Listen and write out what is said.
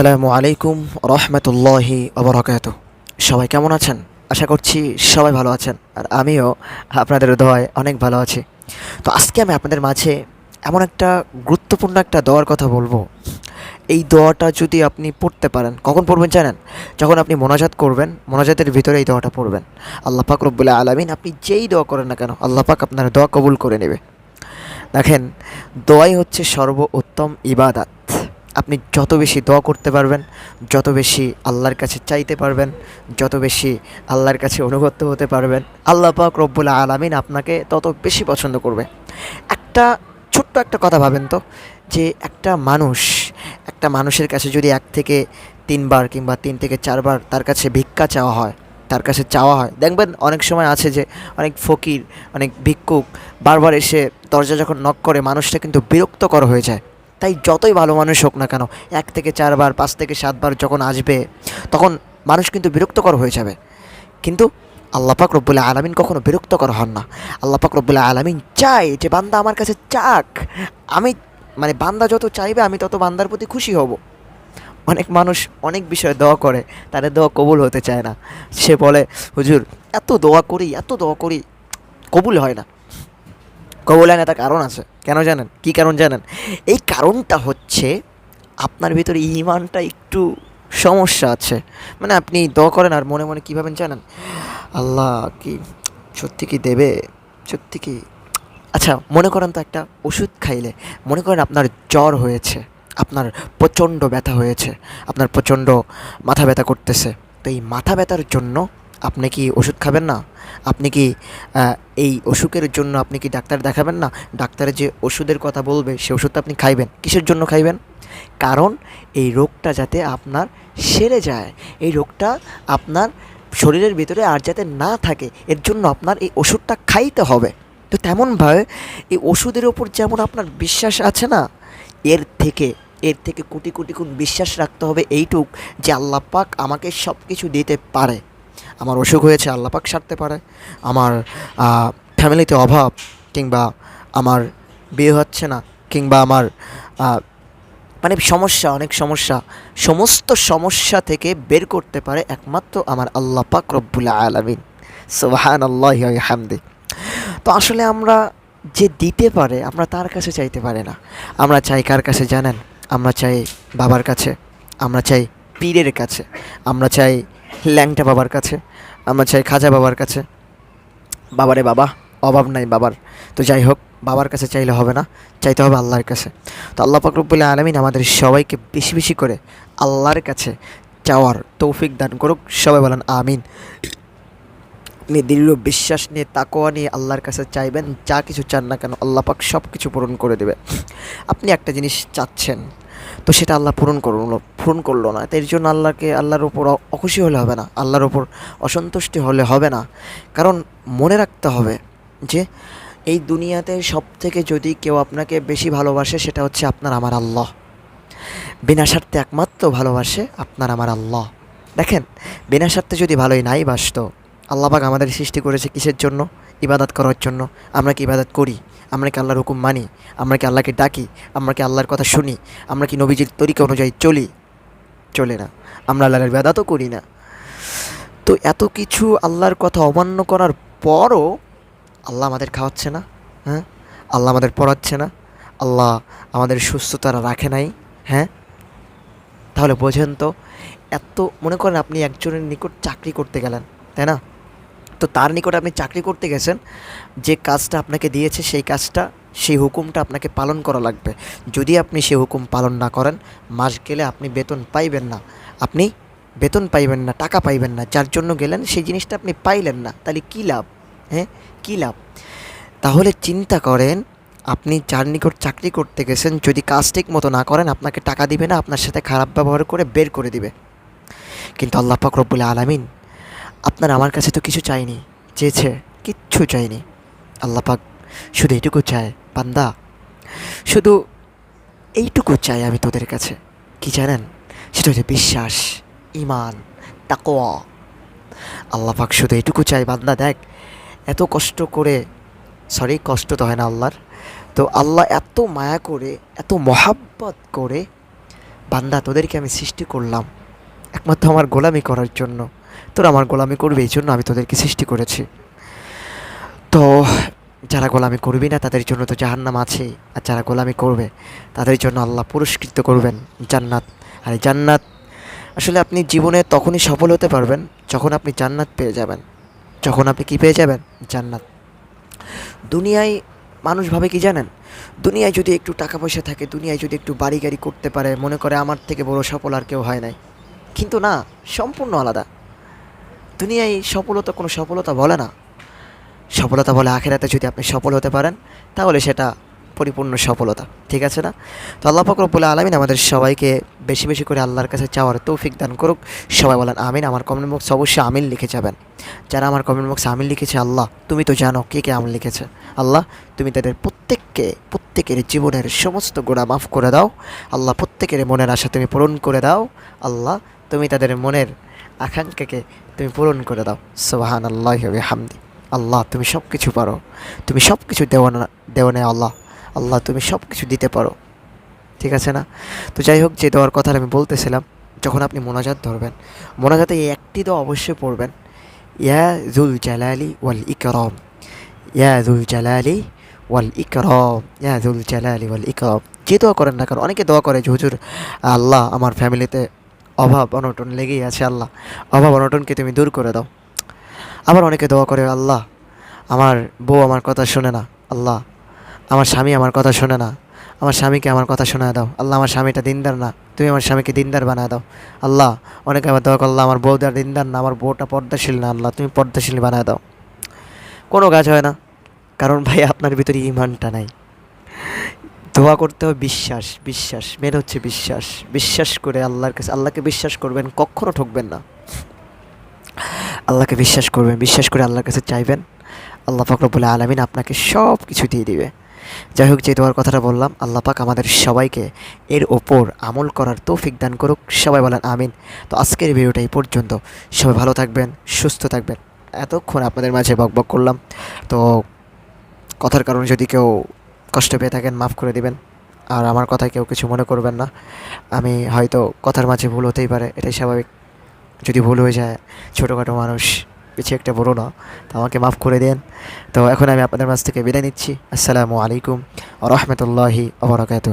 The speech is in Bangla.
আসসালামু আলাইকুম রহমতুল্লাহি অবরাকাত সবাই কেমন আছেন? আশা করছি সবাই ভালো আছেন। আর আমিও আপনাদের দোয়ায় অনেক ভালো আছি। তো আজকে আমি আপনাদের মাঝে এমন একটা গুরুত্বপূর্ণ একটা দোয়ার কথা বলব। এই দোয়াটা যদি আপনি পড়তে পারেন, কখন পড়বেন জানেন? যখন আপনি মোনাজাত করবেন, মোনাজাতের ভিতরে এই দোয়াটা পড়বেন। আল্লাহ পাক রব্বুল্লাহ আলমিন আপনি যেই দোয়া করেন না কেন, আল্লাহ পাক আপনার দোয়া কবুল করে নেবে। দেখেন, দোয়াই হচ্ছে সর্ব উত্তম ইবাদাত। আপনি যত বেশি দোয়া করতে পারবেন, যত বেশি আল্লাহর কাছে চাইতে পারবেন, যত বেশি আল্লাহর কাছে অনুগত হতে পারবেন, আল্লাহ পাক রব্বুল আলামিন আপনাকে তত বেশি পছন্দ করবে। একটা ছোট্ট একটা কথা ভাবেন তো, যে একটা মানুষ, একটা মানুষের কাছে যদি এক থেকে তিনবার কিংবা তিন থেকে চারবার তার কাছে ভিক্ষা চাওয়া হয়, তার কাছে চাওয়া হয়, দেখবেন অনেক সময় আছে যে অনেক ফকির, অনেক ভিক্ষুক, বারবার এসে দরজা যখন নক করে, মানুষটা কিন্তু বিরক্তকর হয়ে যায়। তাই যতই ভালো মানুষ হোক না কেন, এক থেকে চারবার, পাঁচ থেকে সাতবার যখন আসবে, তখন মানুষ কিন্তু বিরক্তকর হয়ে যাবে। কিন্তু আল্লাপাক রব্বুল্লাহ আলমিন কখনো বিরক্তকর হন না। আল্লাপাক রব্বুল্লাহ আলমিন চায় যে, বান্দা আমার কাছে চাক। আমি মানে বান্দা যত চাইবে, আমি তত বান্দার প্রতি খুশি হব। অনেক মানুষ অনেক বিষয়ে দোয়া করে, তাদের দোয়া কবুল হতে চায় না। সে বলে, হুজুর, এত দোয়া করি, এত দোয়া করি, কবুল হয় না। কবুল না তার কারণ আছে। কেন জানেন? কি কারণ জানেন? এই কারণটা হচ্ছে আপনার ভিতরে ইমানটা একটু সমস্যা আছে। মানে আপনি দ করেন আর মনে মনে কী ভাবেন জানেন? আল্লাহ কি সত্যি কি দেবে? সত্যি কি? আচ্ছা মনে করেন তো একটা ওষুধ খাইলে, মনে করেন আপনার জ্বর হয়েছে, আপনার প্রচণ্ড ব্যথা হয়েছে, আপনার প্রচণ্ড মাথা ব্যথা করতেছে। তো এই মাথা ব্যথার জন্য আপনি কি ওষুধ খাবেন না? আপনি কি এই অসুখের জন্য আপনি কি ডাক্তার দেখাবেন না? ডাক্তারের যে ওষুধের কথা বলবে, সে ওষুধটা আপনি খাইবেন। কিসের জন্য খাইবেন? কারণ এই রোগটা যাতে আপনার সেরে যায়, এই রোগটা আপনার শরীরের ভিতরে আর যাতে না থাকে, এর জন্য আপনার এই ওষুধটা খাইতে হবে। তো তেমনভাবে এই ওষুধের ওপর যেমন আপনার বিশ্বাস আছে না, এর থেকে এর থেকে কোটি কোটি গুণ বিশ্বাস রাখতে হবে এইটুক যে আল্লাহ পাক আমাকে সব কিছু দিতে পারে। আমার অসুখ হয়েছে, আল্লাহ পাক সারতে পারে। আমার ফ্যামিলিতে অভাব কিংবা আমার বিয়ে হচ্ছে না কিংবা আমার মানে সমস্যা, অনেক সমস্যা, সমস্ত সমস্যা থেকে বের করতে পারে একমাত্র আমার আল্লাহ পাক রব্বুল আলমিন। সোহান আল্লাহ হামদি তো আসলে আমরা যে দিতে পারে, আমরা তার কাছে চাইতে পারি না। আমরা চাই কার কাছে জানেন? আমরা চাই বাবার কাছে, আমরা চাই পীরের কাছে, আমরা চাই ল্যাংটা বাবার কাছে, আমরা চাই খাজা বাবার কাছে। বাবারে বাবা, অভাব নাই বাবার। তো যাই হোক, বাবার কাছে চাইলে হবে না, চাইতে হবে আল্লাহর কাছে। তো আল্লাহ পাকরবুল্লাহ আলমিন আমাদের সবাইকে বেশি বেশি করে আল্লাহর কাছে চাওয়ার তৌফিক দান করুক। সবাই বলেন আমিন। আপনি দৃঢ় বিশ্বাস নিয়ে তাকোয়া নিয়ে আল্লাহর কাছে চাইবেন, যা কিছু চান না কেন, আল্লাহ পাক সব কিছু পূরণ করে দেবে। আপনি একটা জিনিস চাচ্ছেন তো সেটা আল্লাহ পূরণ করল পূরণ করল না। এর জন্য আল্লাহকে, আল্লাহর ওপর অখুশি হলে হবে না, আল্লাহর ওপর অসন্তুষ্টি হলে হবে না। কারণ মনে রাখতে হবে যে, এই দুনিয়াতে সব থেকে যদি কেউ আপনাকে বেশি ভালোবাসে, সেটা হচ্ছে আপনার আমার আল্লাহ। বিনা স্বার্থে একমাত্র ভালোবাসে আপনার আমার আল্লাহ। দেখেন, বিনা স্বার্থে যদি ভালোই নাই বাসতো আল্লাহবাক আমাদের সৃষ্টি করেছে কিসের জন্য? ইবাদত করার জন্য। আমরা কি ইবাদত করি? আমরা কি আল্লাহর হুকুম মানি? আমরা কি আল্লাহকে ডাকি? আমরা কি আল্লাহর কথা শুনি? আমরা কি নবীজির তরিকা অনুযায়ী চলি? চলে না। আমরা আল্লাহর ইবাদতও করি না। তো এত কিছু আল্লাহর কথা অমান্য করার পরও আল্লাহ আমাদের খাওয়াচ্ছে না হ্যাঁ? আল্লাহ আমাদের পড়াচ্ছে না। আল্লাহ আমাদের সুস্থতা রাখে নাই হ্যাঁ? তাহলে বোঝেন তো, এত, মনে করেন আপনি একজনের নিকট চাকরি করতে গেলেন, তাই না? তো তার নিকট আপনি চাকরি করতে গেছেন, যে কাজটা আপনাকে দিয়েছে সেই কাজটা, সেই হুকুমটা আপনাকে পালন করা লাগবে। যদি আপনি সেই হুকুম পালন না করেন, মাস গেলে আপনি বেতন পাইবেন না। আপনি বেতন পাইবেন না, টাকা পাইবেন না, যার জন্য গেলেন সেই জিনিসটা আপনি পাইলেন না। তাহলে কী লাভ? হ্যাঁ কী লাভ? তাহলে চিন্তা করেন, আপনি যার নিকট চাকরি করতে গেছেন, যদি কাজ ঠিক মতো না করেন, আপনাকে টাকা দিবে না, আপনার সাথে খারাপ ব্যবহার করে বের করে দিবে। কিন্তু আল্লাহ পাক রব্বুল আলামিন আপনার আমার কাছে তো কিছু চাইনি, চেয়েছে, কিচ্ছু চাইনি। আল্লাহ পাক শুধু এইটুকু চায় পান্দা শুধু এইটুকু চাই আমি তোদের কাছে। কি জানেন? সেটা হচ্ছে বিশ্বাস ইমান তাকোয়া আল্লাহ পাক শুধু এইটুকু চাই, বান্দা, দেখ, এত কষ্ট করে, সরি, কষ্ট তো হয় না আল্লাহর, তো আল্লাহ এত মায়া করে, এত মহাব্বত করে, বান্দা, তোদেরকে আমি সৃষ্টি করলাম, একমাত্র আমার গোলামি করার জন্য। তোরা আমার গোলামি করবে, এই জন্য আমি তোদেরকে সৃষ্টি করেছি। তো যারা গোলামি করবি না, তাদের জন্য তো জাহান্নাম আছে। আর যারা গোলামি করবে, তাদের জন্য আল্লাহ পুরস্কৃত করবেন জান্নাত। আর এই জান্নাত, আসলে আপনি জীবনে তখনই সফল হতে পারবেন যখন আপনি জান্নাত পেয়ে যাবেন। যখন আপনি কি পেয়ে যাবেন? জান্নাত। দুনিয়ায় মানুষ ভাবে কি জানেন? দুনিয়ায় যদি একটু টাকা পয়সা থাকে, দুনিয়ায় যদি একটু বাড়ি গাড়ি করতে পারে, মনে করে আমার থেকে বড় সফল আর কেউ হয় নাই। কিন্তু না, সম্পূর্ণ আলাদা। দুনিয়ায় সফলতা কোনো সফলতা বলে না। সফলতা বলে আখেরাতে যদি আপনি সফল হতে পারেন, তাহলে সেটা পরিপূর্ণ সফলতা, ঠিক আছে না? তো আল্লাহ পাক রব্বুল আলমিন আমাদের সবাইকে বেশি বেশি করে আল্লাহর কাছে চাওয়ার তৌফিক দান করুক। সবাই বলেন আমিন। আমার কমেন্ট বক্সে অবশ্যই আমিন লিখে যাবেন। যারা আমার কমেন্ট বক্সে আমিন লিখেছে, আল্লাহ, তুমি তো জানো কে কে আমিন লিখেছে। আল্লাহ, তুমি তাদের প্রত্যেককে, প্রত্যেকের জীবনের সমস্ত গোড়া মাফ করে দাও। আল্লাহ, প্রত্যেকের মনের আশা তুমি পূরণ করে দাও। আল্লাহ, তুমি তাদের মনের আকাঙ্ক্ষাকে তুমি পূরণ করে দাও। সোহান আল্লাহ হামদি আল্লাহ, তুমি সব কিছু পারো। তুমি সব কিছু দেওয়ানা দেওয়ানে আল্লাহ। আল্লাহ, তুমি সব কিছু দিতে পারো। ঠিক আছে না? তো যাই হোক, যে দেওয়ার কথা আমি বলতেছিলাম, যখন আপনি মোনাজাত ধরবেন, মোনাজাতে এই একটি তো অবশ্যই পড়বেন। ইয়া জুল জালালি ওয়াল ইকরম। ইয়া জুল জালালি ওয়াল ইকরম। ইয়া জুল জালালি ওয়াল ইকরম। যে দোয়া করেন না কারণ অনেকে দোয়া করে যে, হুজুর, আল্লাহ আমার ফ্যামিলিতে অভাব অনটন লেগেই আছে আল্লাহ। অভাব অনটনকে তুমি দূর করে দাও। আবার অনেকে দোয়া করে, আল্লাহ, আমার বউ আমার কথা শোনে না। আল্লাহ, আমার স্বামী আমার কথা শোনে না। আমার স্বামীকে আমার কথা শোনায় দাও। আল্লাহ, আমার স্বামীটা দিনদার না। তুমি আমার স্বামীকে দিনদার বানায় দাও। আল্লাহ, অনেকে আবার দোয়া করল্লাহ আমার বউদার দিনদার না, আমার বউটা পর্দাশীল না, আল্লাহ, তুমি পর্দাশীল বানায় দাও। কোনো কাজ হয় না। কারণ ভাই, আপনার ভিতরে ইমানটা নাই। দোয়া করতে হবে, বিশ্বাস বিশ্বাস মেন হচ্ছে বিশ্বাস বিশ্বাস করে আল্লাহর কাছে, আল্লাহকে বিশ্বাস করবেন, কখনো ঠকবেন না। আল্লাহকে বিশ্বাস করবেন, বিশ্বাস করে আল্লাহর কাছে চাইবেন, আল্লাহ ফকরবুল আলমিন আপনাকে সব কিছু দিয়ে দিবে। যাই হোক, যে তোমার কথাটা বললাম, আল্লাহ পাক আমাদের সবাইকে এর ওপর আমল করার তৌফিক দান করুক, সবাই বলেন আমিন। তো আজকের ভিডিওটা এই পর্যন্ত। সবাই ভালো থাকবেন, সুস্থ থাকবেন। এতক্ষণ আপনাদের মাঝে বক বক করলাম। তো কথার কারণে যদি কেউ কষ্ট পেয়ে থাকেন, মাফ করে দিবেন। আর আমার কথায় কেউ কিছু মনে করবেন না। আমি হয়তো কথার মাঝে ভুল হতেই পারে, এটাই স্বাভাবিক। যদি ভুল হয়ে যায়, ছোটোখাটো মানুষ কিছু একটা বড়ো না, তো আমাকে মাফ করে দেন। তো এখন আমি আপনাদের মাঝ থেকে বিদায় নিচ্ছি। আসসালামু আলাইকুম রহমতুল্লাহি আবরাকাতু